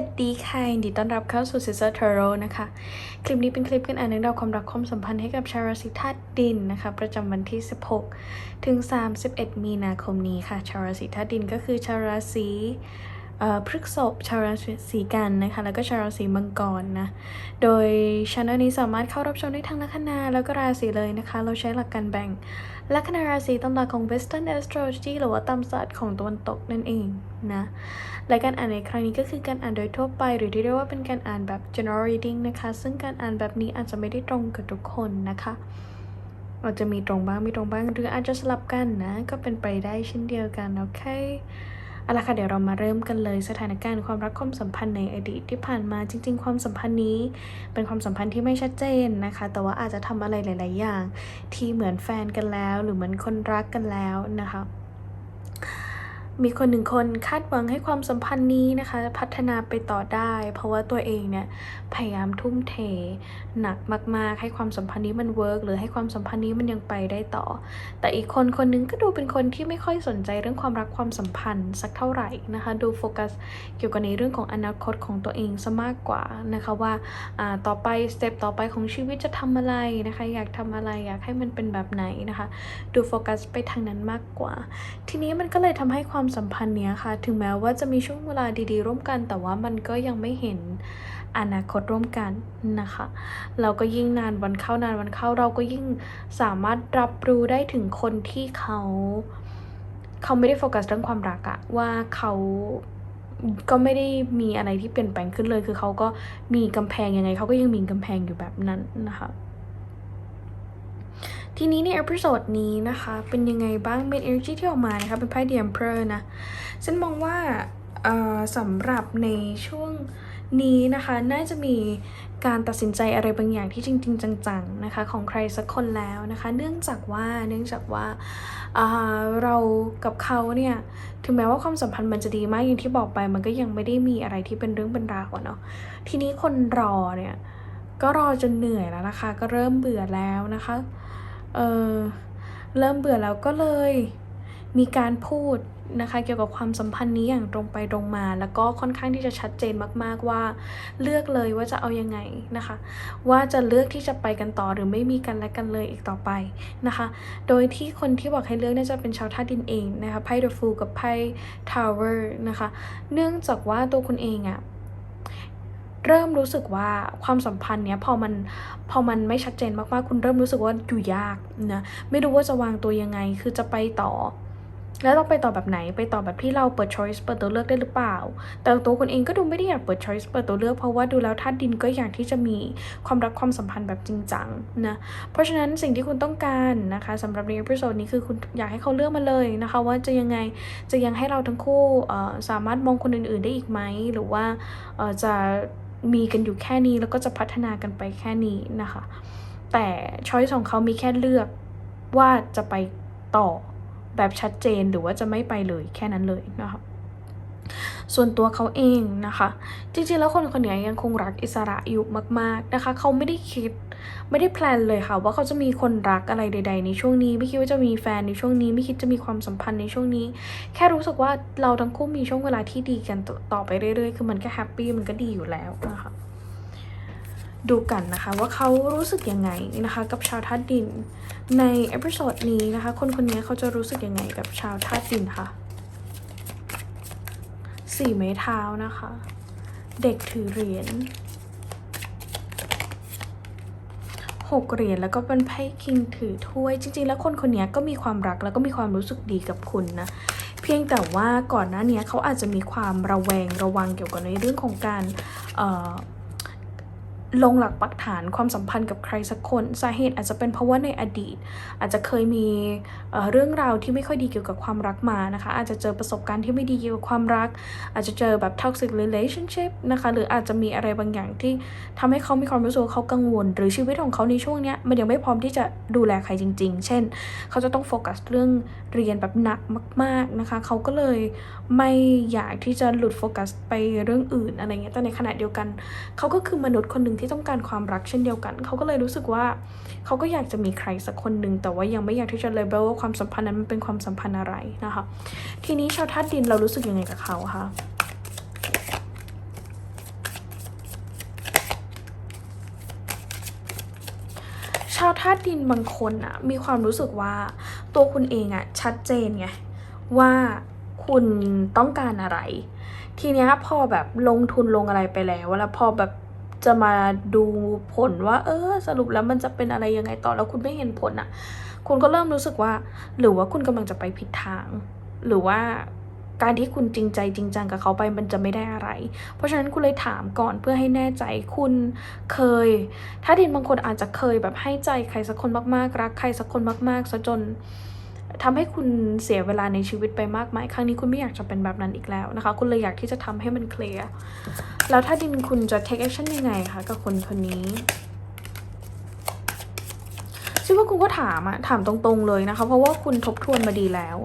วัสดีค่ะยินดีต้อนรับเข้าสู่ Sister Tarot นะคะ คลิปนี้เป็นคลิปกันอ่านเรื่องราวความรักความสัมพันธ์ให้กับชาวราศีธาตุดินนะคะ ประจำวันที่ 16 ถึง 31 มีนาคมนี้ค่ะ ชาวราศีธาตุดินก็คือชาวราศี พฤกษภชาวราศีกันนะคะ แล้วก็ชาวราศีมังกรนะ โดยช่องนี้สามารถเข้ารับชมได้ทั้งลัคนาแล้วก็ราศีเลยนะคะ เราใช้หลักการแบ่ง ลัคนาราศีตามหลักของ Western Astrology หรือว่าตามศาสตร์ของตะวันตกนั่นเองนะและการอ่านในครั้งนี้ก็คือการอ่านโดยทั่วไป หรือที่เรียกว่าเป็นการอ่านแบบ general reading นะคะ ซึ่งการอ่านแบบนี้อาจจะไม่ได้ตรงกับทุกคนนะคะอาจจะมีตรงบ้างไม่ตรงบ้างหรืออาจจะสลับกันนะ ก็เป็นไปได้เช่นเดียวกันโอเค เอาละค่ะเดี๋ยวเรามาเริ่มกันเลยสถานการณ์ความรักความสัมพันธ์ในอดีตที่ผ่านมาจริง ๆ ความสัมพันธ์นี้ เป็นความสัมพันธ์ที่ไม่ชัดเจนนะคะ แต่ว่าอาจจะทำอะไรหลาย ๆ อย่าง ที่เหมือนแฟนกันแล้ว หรือเหมือนคนรักกันแล้วนะคะ มีคนหนึ่งคนคาดหวังให้ความสัมพันธ์นี้นะคะ พัฒนาไปต่อได้ เพราะว่าตัวเองเนี่ยพยายามทุ่มเทหนักมาก ๆ ให้ความสัมพันธ์นี้มันเวิร์กหรือให้ความสัมพันธ์นี้มันยังไปได้ต่อ แต่อีกคนคนหนึงก็ดูเป็นคนที่ไม่ค่อยสนใจเรื่องความรักความสัมพันธ์สักเท่าไหร่นะคะ ดูโฟกัสเกี่ยวกับในเรื่องของอนาคตของตัวเองซะมากกว่านะคะว่าอ่าต่อไปสเต็ปต่อไปของชีวิตจะทำอะไรนะคะ อยากทำอะไรอยากให้มันเป็นแบบไหนนะคะ ดูโฟกัสไปทางนั้นมากกว่า ทีนี้มันก็เลยทำให้ความสัมพันธ์เนี้ยค่ะ ถึงแม้ว่าจะมีช่วงเวลาดีๆ ร่วมกัน แต่ว่ามันก็ยังไม่เห็นอนาคตร่วมกันนะคะ เราก็ยิ่งนานวันเข้านานวันเข้าเราก็ยิ่งสามารถรับรู้ได้ถึงคนที่เขาเขาไม่ได้โฟกัสเรื่องความรักอะว่าเขาก็ไม่ได้มีอะไรที่เปลี่ยนแปลงขึ้นเลย คือเขาก็มีกำแพงยังไงเขาก็ยังมีกำแพงอยู่แบบนั้นนะคะ ทีนี้ในเอพิโซดนี้นะคะ เป็นยังไงบ้างเป็น energy ที่ออกมานะคะ เป็นไพ่ The Emperor นะฉันมองว่าสำหรับในช่วงนี้นะคะ น่าจะมีการตัดสินใจอะไรบางอย่างที่จริง ๆ จังๆนะคะของใครสักคนแล้วนะคะ เนื่องจากว่าเนื่องจากว่าอ่าเรากับเขาเนี่ยถึงแม้ว่าความสัมพันธ์มันจะดีมากอย่างที่บอกไปมันก็ยังไม่ได้มีอะไรที่เป็นเรื่องเป็นราวอะเนาะทีนี้คนรอเนี่ยก็รอจนเหนื่อยแล้วนะคะ ก็เริ่มเบื่อแล้วนะคะ เออเริ่มเบื่อแล้วก็เลย มีการพูดนะคะเกี่ยวกับความสัมพันธ์นี้อย่างตรงไปตรงมา แล้วก็ค่อนข้างที่จะชัดเจนมาก ๆว่า เลือกเลยว่าจะเอายังไงนะคะ ว่าจะเลือกที่จะไปกันต่อหรือไม่มีกันและกันเลยอีกต่อไปนะคะ โดยที่คนที่บอกให้เลือกน่าจะเป็นชาวธาดินเองนะคะไพ่ The Fool กับไพ่ Tower นะคะ เนื่องจากว่าตัวคุณเองอะ เริ่มรู้สึกว่าความสัมพันธ์เนี้ยพอมันพอมันไม่ชัดเจนมากๆ คุณเริ่มรู้สึกว่าอยู่ยากนะไม่รู้ว่าจะวางตัวยังไง คือจะไปต่อ แล้วต้องไปต่อแบบไหนไปต่อแบบที่เราเปิด choice เปิดตัวเลือกได้หรือเปล่า แต่ตัวคุณเองก็ดูไม่ได้อยากเปิด choice เปิดตัวเลือกเพราะว่าดูแล้วธาดินก็อยากที่จะมีความรักความสัมพันธ์แบบจริงจังนะเพราะฉะนั้นสิ่งที่คุณต้องการนะคะสำหรับในเอพิโซดนี้คือคุณอยากให้เขาเลือกมาเลยนะคะว่าจะยังไงจะยังให้เราทั้งคู่เอ่อสามารถมองคนอื่น ๆได้อีกไหมหรือว่าเอ่อจะ มีกันอยู่แค่นี้แล้วก็จะพัฒนากันไปแค่นี้นะคะ แต่ช้อยส์ของเขามีแค่เลือกว่าจะไปต่อแบบชัดเจนหรือว่าจะไม่ไปเลยแค่นั้นเลยนะคะ ส่วนตัวเขาเองนะคะ จริงๆแล้วคนคนนี้ยังคงรักอิสระอยู่มาก ๆนะคะ เขาไม่ได้คิดไม่ได้แพลนเลยค่ะ ว่าเขาจะมีคนรักอะไรใด ๆ ในช่วงนี้ ไม่คิดว่าจะมีแฟนในช่วงนี้ ไม่คิดจะมีความสัมพันธ์ในช่วงนี้ แค่รู้สึกว่าเราทั้งคู่มีช่วงเวลาที่ดีกันต่อไปเรื่อยๆ คือมันก็แฮปปี้มันก็ดีอยู่แล้วนะคะดูกันนะคะว่าเขารู้สึกยังไงนะคะกับชาวธาตุดิน ในเอพิโซดนี้นะคะ คนคนนี้เขาจะรู้สึกยังไงกับชาวธาตุดินคะ สี่ไม้เท้านะคะ เด็กถือเหรียญหกเหรียญแล้วก็เป็นไพ่คิงถือถ้วย จริง ๆ แล้วคนคนนี้ก็มีความรักแล้วก็มีความรู้สึกดีกับคุณนะเพียงแต่ว่าก่อนหน้านี้เขาอาจจะมีความระแวงระวังเกี่ยวกับในเรื่องของการ ลงหลักปักฐานความสัมพันธ์กับใครสักคนสาเหตุอาจจะเป็นเพราะว่าในอดีต อาจจะเคยมีเรื่องราวที่ไม่ค่อยดีเกี่ยวกับความรักมานะคะ อาจจะเจอประสบการณ์ที่ไม่ดีเกี่ยวกับความรัก อาจจะเจอแบบ toxic relationship นะคะหรืออาจจะมีอะไรบางอย่างที่ทำให้เขามีความรู้สึกว่าเขากังวล หรือชีวิตของเขาในช่วงเนี้ยมันยังไม่พร้อมที่จะดูแลใครจริง ๆ เช่น เขาจะต้องโฟกัสเรื่องเรียนแบบหนักมาก ๆนะคะ เขาก็เลยไม่อยากที่จะหลุดโฟกัสไปเรื่องอื่นอะไรเงี้ยแต่ในขณะเดียวกัน เขาก็คือมนุษย์คนหนึ่งที่ต้องการความรักเช่นเดียวกัน เขาก็เลยรู้สึกว่า เขาก็อยากจะมีใครสักคนหนึ่งแต่ว่ายังไม่อยากที่จะเลเบลว่าความสัมพันธ์นั้นมันเป็นความสัมพันธ์อะไรนะคะ ทีนี้ชาวธาตุดินเรารู้สึกยังไงกับเขาคะชาวธาตุดินบางคนอะมีความรู้สึกว่าตัวคุณเองอะชัดเจนไงว่าคุณต้องการอะไร ทีเนี้ยพอแบบลงทุนลงอะไรไปแล้วแล้วพอแบบ จะมาดูผลว่า เออ สรุปแล้วมันจะเป็นอะไรยังไงต่อแล้วคุณไม่เห็นผลอะคุณก็เริ่มรู้สึกว่า หรือว่าคุณกำลังจะไปผิดทาง หรือว่าการที่คุณจริงใจจริงจังกับเขาไปมันจะไม่ได้อะไร เพราะฉะนั้นคุณเลยถามก่อนเพื่อให้แน่ใจคุณเคย ถ้าดินบางคนอาจจะเคยแบบให้ใจใครสักคนมากๆ รักใครสักคนมากๆซะจน ทำให้คุณเสียเวลาในชีวิตไปมากมาย ครั้งนี้คุณไม่อยากจะเป็นแบบนั้นอีกแล้วนะคะ คุณเลยอยากที่จะทำให้มันเคลียร์ แล้วถ้าดินคุณจะ take action ยังไงคะกับคนคนนี้ ซึ่งว่าคุณก็ถามอะถามตรงๆเลยนะคะ เพราะว่าคุณทบทวนมาดีแล้ว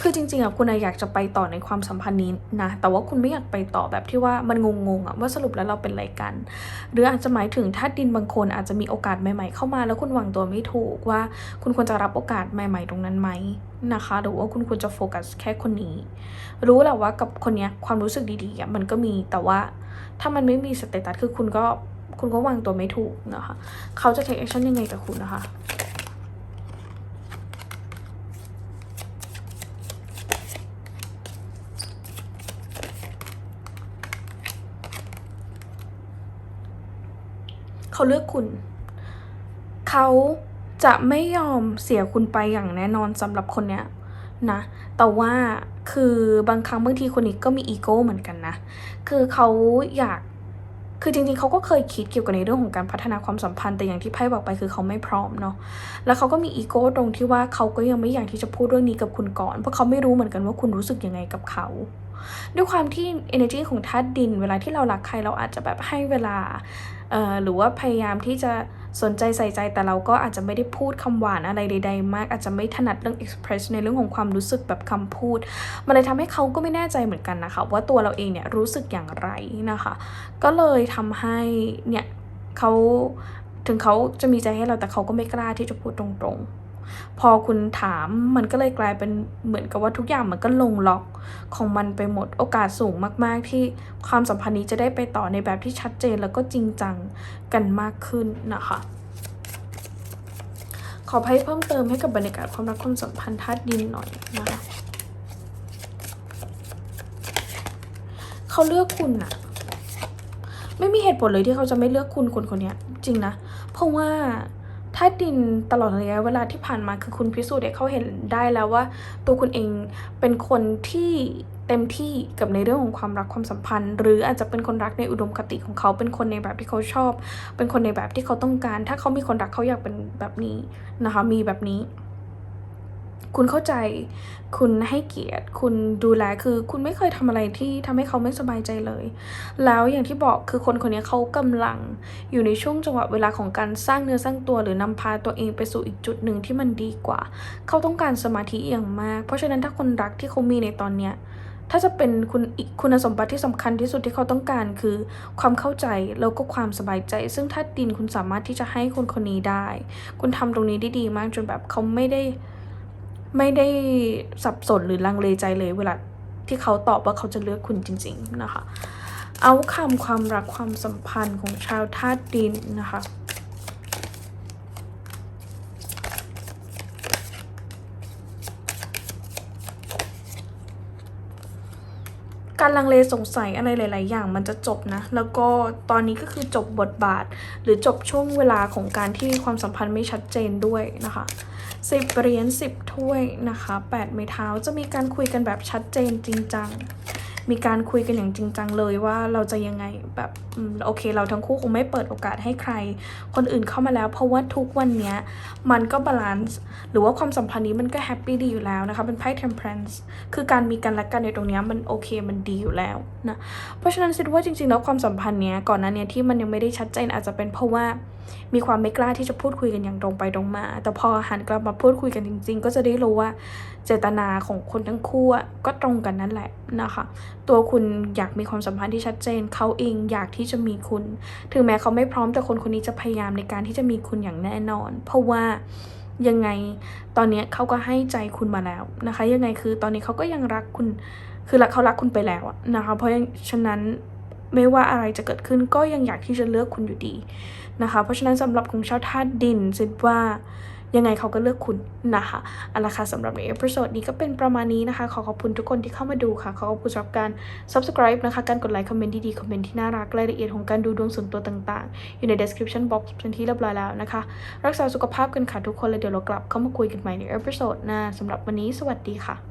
คือจริงๆอะคุณอะอยากจะไปต่อในความสัมพันธ์นี้นะ แต่ว่าคุณไม่อยากไปต่อแบบที่ว่ามันงงๆอะว่าสรุปแล้วเราเป็นอะไรกัน หรืออาจจะหมายถึงถ้าดินบางคนอาจจะมีโอกาสใหม่ ๆ เข้ามา แล้วคุณวางตัวไม่ถูกว่าคุณควรจะรับโอกาสใหม่ ๆ ตรงนั้นไหมนะคะ หรือว่าคุณควรจะโฟกัสแค่คนนี้ รู้แหละว่ากับคนเนี้ยความรู้สึกดีๆมันก็มีแต่ว่าถ้ามันไม่มีสเตตัสคือคุณก็คุณก็วางตัวไม่ถูกนะคะ เขาจะ take action ยังไงกับคุณนะคะ เขาเลือกคุณ เขาจะไม่ยอมเสียคุณไปอย่างแน่นอนสำหรับคนเนี้ยนะ แต่ว่าคือบางครั้งบางทีคนนี้ก็มีอีโก้เหมือนกันนะ คือเขาอยาก คือจริงๆเขาก็เคยคิดเกี่ยวกับในเรื่องของการพัฒนาความสัมพันธ์ แต่อย่างที่ไพ่บอกไปคือเขาไม่พร้อมเนาะ แล้วเขาก็มีอีโก้ตรงที่ว่าเขาก็ยังไม่อยากที่จะพูดเรื่องนี้กับคุณก่อน เพราะเขาไม่รู้เหมือนกันว่าคุณรู้สึกยังไงกับเขาด้วยความที่ energy ของธาตุดิน เวลาที่เรารักใครเราอาจจะแบบให้เวลา หรือว่าพยายามที่จะสนใจใส่ใจแต่เราก็อาจจะไม่ได้พูดคำหวานอะไรใด ๆ มาก อาจจะไม่ถนัดเรื่อง express ในเรื่องของความรู้สึกแบบคำพูด มันเลยทำให้เขาก็ไม่แน่ใจเหมือนกันนะคะ ว่าตัวเราเองเนี่ยรู้สึกอย่างไรนะคะ ก็เลยทำให้เนี่ยเขาถึงเขาจะมีใจให้เราแต่เขาก็ไม่กล้าที่จะพูดตรงๆ พอคุณถามมันก็เลยกลายเป็นเหมือนกับว่าทุกอย่างมันก็ลงล็อกของมันไปหมดโอกาสสูงมาก ๆ ที่ความสัมพันธ์นี้จะได้ไปต่อในแบบที่ชัดเจนแล้วก็จริงจังกันมากขึ้นนะคะขอไพ่เพิ่มเติมให้กับบรรยากาศความรักความสัมพันธ์ธาตุดินหน่อยนะคะเขาเลือกคุณอะไม่มีเหตุผลเลยที่เขาจะไม่เลือกคุณคนคนนี้จริงนะ เพราะว่า ถ้าดินตลอดระยะเวลาที่ผ่านมาคือคุณพิสูจน์ให้เขาเห็นได้แล้วว่า ตัวคุณเองเป็นคนที่เต็มที่กับในเรื่องของความรักความสัมพันธ์ หรืออาจจะเป็นคนรักในอุดมคติของเขาเป็นคนในแบบที่เขาชอบ เป็นคนในแบบที่เขาต้องการ ถ้าเขามีคนรักเขาอยากเป็นแบบนี้นะคะมีแบบนี้ คุณเข้าใจ คุณให้เกียรติ คุณดูแล คือคุณไม่เคยทำอะไรที่ทำให้เขาไม่สบายใจเลย แล้วอย่างที่บอกคือคนคนนี้เขากำลังอยู่ในช่วงจังหวะเวลาของการสร้างเนื้อสร้างตัวหรือนำพาตัวเองไปสู่อีกจุดหนึ่งที่มันดีกว่า เขาต้องการสมาธิอย่างมาก เพราะฉะนั้นถ้าคนรักที่เขามีในตอนเนี้ยถ้าจะเป็นคุณอีกคุณสมบัติที่สำคัญที่สุดที่เขาต้องการคือความเข้าใจแล้วก็ความสบายใจ ซึ่งถ้าดินคุณสามารถที่จะให้คนคนนี้ได้ คุณทำตรงนี้ได้ดีมากจนแบบเขาไม่ได้ ไม่ได้สับสนหรือลังเลใจเลยเวลาที่เขาตอบว่าเขาจะเลือกคุณจริง ๆ นะคะ เอาคำความรักความสัมพันธ์ของชาวธาตุดินนะคะ การลังเลสงสัยอะไรหลาย ๆ อย่างมันจะจบนะ แล้วก็ตอนนี้ก็คือจบบทบาท หรือจบช่วงเวลาของการที่ความสัมพันธ์ไม่ชัดเจนด้วยนะคะสิบเหรียญสิบถ้วยนะคะแปดไม้เท้าจะมีการคุยกันแบบชัดเจนจริงจัง มีการคุยกันอย่างจริงจังเลยว่าเราจะยังไงแบบโอเค เราทั้งคู่คงไม่เปิดโอกาสให้ใคร คนอื่นเข้ามาแล้ว เพราะว่าทุกวันนี้มันก็บาลานซ์หรือว่าความสัมพันธ์นี้มันก็แฮปปี้ดีอยู่แล้วนะคะเป็นไพ่ temperance คือการมีกันและกันในตรงนี้มันโอเคมันดีอยู่แล้วนะเพราะฉะนั้นคิดว่าจริงๆแล้วความสัมพันธ์เนี้ยก่อนหน้าเนี้ยที่มันยังไม่ได้ชัดเจนอาจจะเป็นเพราะว่ามีความไม่กล้าที่จะพูดคุยกันอย่างตรงไปตรงมา แต่พอหันกลับมาพูดคุยกันจริง ๆ ก็จะได้รู้ว่า เจตนาของคนทั้งคู่ก็ตรงกันนั่นแหละนะคะ ตัวคุณอยากมีความสัมพันธ์ที่ชัดเจน เขาเองอยากที่จะมีคุณ ถึงแม้เขาไม่พร้อมแต่คนคนนี้จะพยายามในการที่จะมีคุณอย่างแน่นอน เพราะว่ายังไงตอนนี้เขาก็ให้ใจคุณมาแล้วนะคะ ยังไงคือตอนนี้เขาก็ยังรักคุณ คือรักเขารักคุณไปแล้วนะคะ เพราะฉะนั้นไม่ว่าอะไรจะเกิดขึ้นก็ยังอยากที่จะเลือกคุณอยู่ดีนะคะ เพราะฉะนั้นสำหรับของชาวธาตุดินคิดว่า ยังไงเขาก็เลือกคุณนะคะเอาละค่ะสำหรับในเอพิโซดนี้ก็เป็นประมาณนี้นะคะ ขอขอบคุณทุกคนที่เข้ามาดูค่ะ ขอขอบคุณสำหรับการ subscribe นะคะ การกดไลค์คอมเมนต์ดีๆ คอมเมนต์ที่น่ารักรายละเอียดของการดูดวงส่วนตัวต่างๆ อยู่ใน description box เป็นที่เรียบร้อยแล้วนะคะ รักษาสุขภาพกันค่ะทุกคนแล้วเดี๋ยวเรากลับเข้ามาคุยกันใหม่ในเอพิโซดหน้าสำหรับวันนี้สวัสดีค่ะ